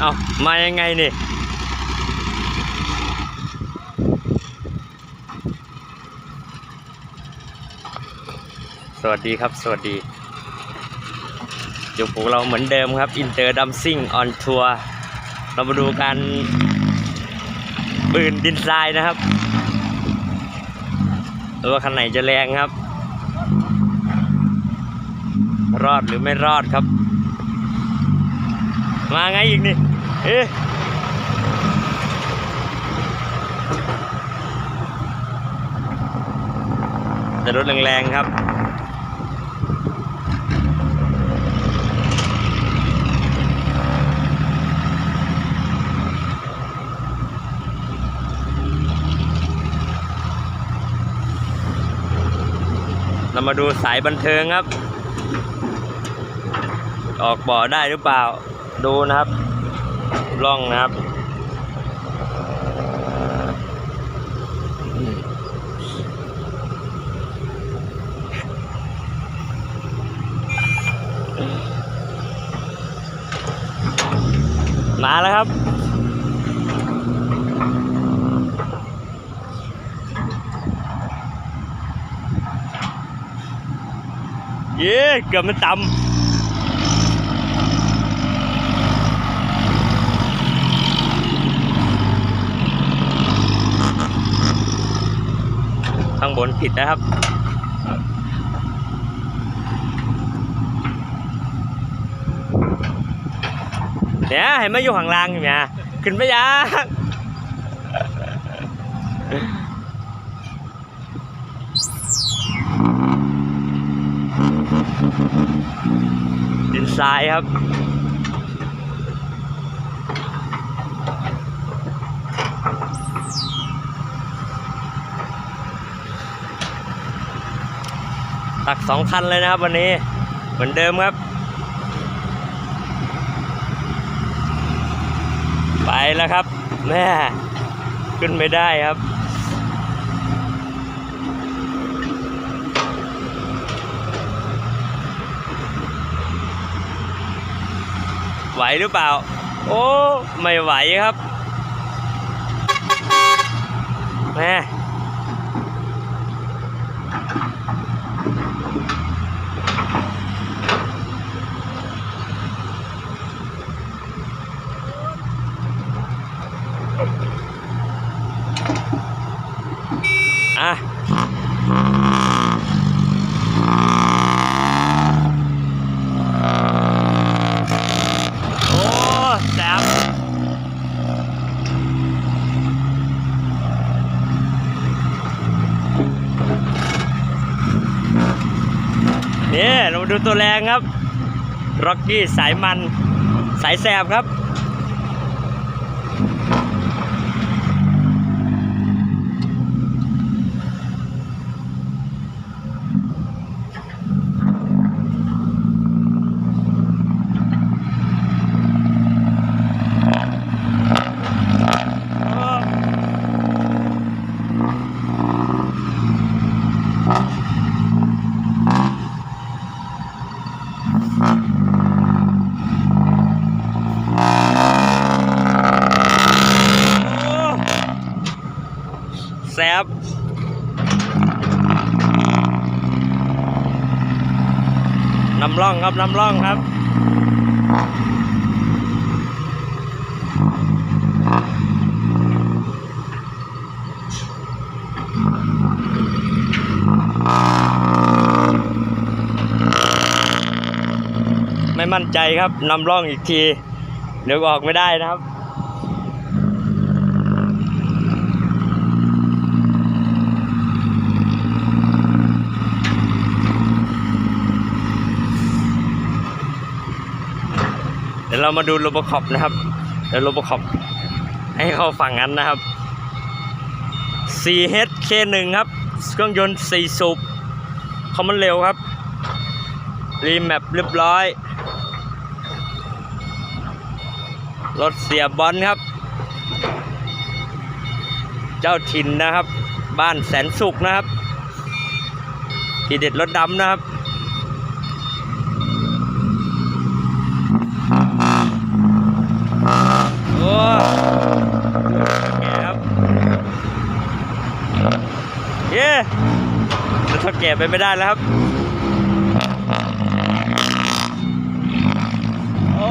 เอามายังไงนี่สวัสดีครับ สวัสดี อยู่พวกเราเหมือนเดิมครับอินเตอร์ดัมซิ่งออนทัวร์เรามาดูการปืนดินทรายนะครับว่าคันไหนจะแรงครับ รอดหรือไม่รอดครับ มาไงอีกนี่ เอ๊ะแต่รถแรงๆครับเรามาดูสายบันเทิงครับ ออกบ่อได้หรือเปล่า ดูนะครับล่องนะครับมมาแล้วครับเย้เกือบมันต่ำ ข้างบ นผิดนะครับ เนี่ยเห็นไหมอยู่ข้างล่างอยู่เนี่ยขึ้นไปยังดินทรายครับ ตักสองคันเลยนะครับวันนี้เหมือนเดิมครับ ไปแล้วครับแม่ขึ้นไม่ได้ครับไหวหรือเปล่า โอ้ ไม่ไหวครับแม่ อะ โอ้แซ่บนี่เรามา ดูตัวแรงครับร็อกกี้สายมันสายแสบครับ แซบนำร่องครับนำร่องครับไม่มั่นใจครับนำร่องอีกที เดี๋ยวออกไม่ได้นะครับ ดี๋ยวเรามาดูโรบคอปนะครับ เดี๋ยวโรบคอปให้เข้าฝั่งนั้นนะครับ 4HK1 ครับ เครื่องยนต์ 4 สูบคอมมันเร็วครับ รีแมปเรียบร้อย รถเสียบอลครับ เจ้าถิ่นนะครับ บ้านแสนสุขนะครับ ทีเด็ดรถดำนะครับ แก่ไปไม่ได้แล้วครับ โอ้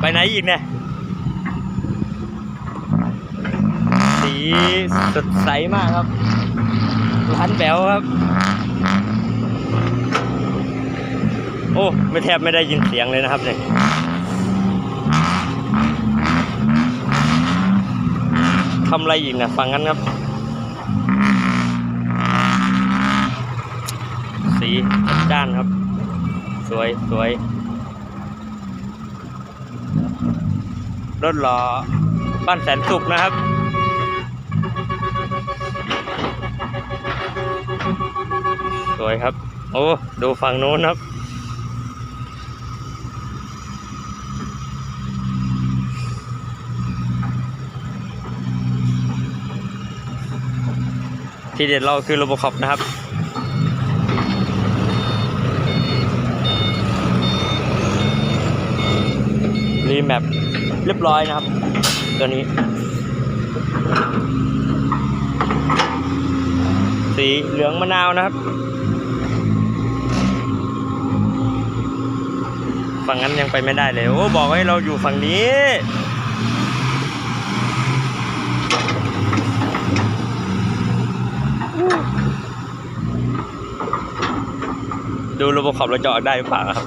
ไปไหนอีกเนี่ย สีสดใสมากครับ ร้านแบวครับ โอ้ ไม่แทบไม่ได้ยินเสียงเลยนะครับเนี่ยำอะไรอีกนะฟังกันครับ สีด้านครับ สวยสวยรถหล่อบ้านแสนสุขนะครับสวยครับ โอ้ ดูฝั่งนู้นครับ ที่เด็ดเราคือโรบอคอปนะครับ รีแมปเรียบร้อยนะครับ ตัวนี้ สีเหลืองมะนาวนะครับ ฝั่งนั้นยังไปไม่ได้เลย โอ้ บอกให้เราอยู่ฝั่งนี้ ดูระบบขับเราจะออกได้หรือเปล่าครับ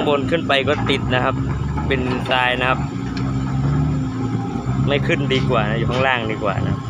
างบนขึ้นไปก็ติดนะครับ เป็นทรายนะครับ ไม่ขึ้นดีกว่านะอยู่ข้างล่างดีกว่านะครับ